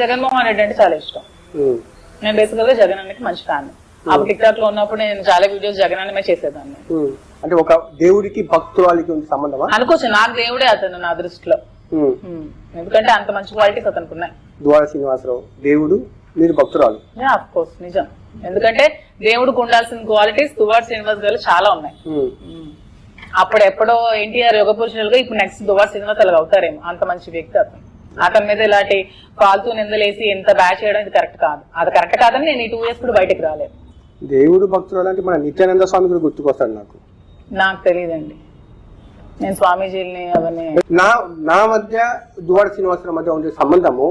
జగన్మోహన్ రెడ్డి అంటే చాలా ఇష్టం. నేను బేసికల్గా జగన్ అన్నకి మంచి ఫ్యాన్. అప్పుడు టిక్ టాక్లో ఉన్నప్పుడు నేను చాలా వీడియోస్ జగన్ అన్నమే చేసేదాన్ని. అంటే ఒక దేవుడికి భక్తురాలికి ఉంది సంబంధమా? అనుకోవచ్చు నాకు దేవుడే అతను నా దృష్టిలో. ఎందుకంటే అంత మంచి క్వాలిటీస్ అతనికి ఉన్నాయి. ద్వార శ్రీనివాసరావు దేవుడు మీరు భక్తురాలు. ఆఫ్ కోర్స్ నిజం. ఎందుకంటే దేవుడికి ఉండాల్సిన క్వాలిటీస్ దువార్ శ్రీనివాస్ గారు చాలా ఉన్నాయి. అప్పుడు ఎప్పుడో ఎన్టీఆర్ యుగ పురుషులుగా ఇప్పుడు నెక్స్ట్ దువార్ శ్రీనివాస్ అలాగ అవుతారేమో. అంత మంచి వ్యక్తి అతను. అతని మీద ఇలాంటి ఫాల్తూ నిందలేసి ఎంత బ్యాచ్ చేయడం ఇది కరెక్ట్ కాదు. అది కరెక్ట్ కాదని నేను ఈ టూ ఇయర్స్ కూడా బయటకు రాలేదు. దేవుడు భక్తురాలు అంటే మన నిత్యానంద స్వామి కూడా గుర్తుకొస్తాడు నాకు. నాకు తెలియదండి నేను స్వామీజీని అవన్నీ నా నా మధ్య దువాడ శ్రీనివాసరావు మధ్య ఉండే సంబంధము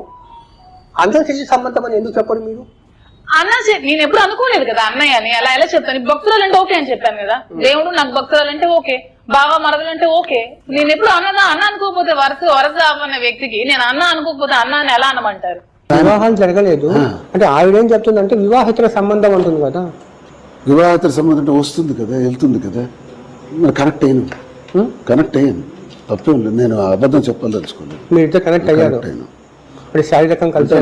అందరూ తెలిసి సంబంధం అని ఎందుకు చెప్పరు మీరు? అన్న నేను ఎప్పుడు అనుకోలేదు కదా అన్నయ్య అని. అలా ఎలా చెప్తాను? భక్తురాలు అంటే ఓకే అని చెప్పాను కదా. దేవుడు నాకు భక్తురాలు అంటే ఓకే. బావ మరదలు అంటే ఓకే. నేను ఎప్పుడు అన్న అన్న అనుకోకపోతే వరస వరస అన్న వ్యక్తికి. నేను అన్న అనుకోకపోతే అన్న అని ఎలా అనమంటారు? వివాహాలు జరగలేదు. అంటే ఆవిడేం చెప్తుందంటే వివాహితుల సంబంధం ఉంటుంది కదా. వివాహేతర సంబంధం అంటే వస్తుంది కదా వెళ్తుంది కదా. మరి కనెక్ట్ అయ్యాను? కనెక్ట్ అయ్యాను. తప్పేం లేదు. నేను అబద్ధం చెప్పాలదలుచుకోలేదు మీరు ఇద్దరు కనెక్ట్ అయ్యాను. మరి శారీరకం కలిసి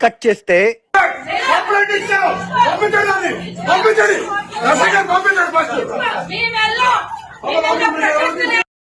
కట్ చేస్తే పంపించండి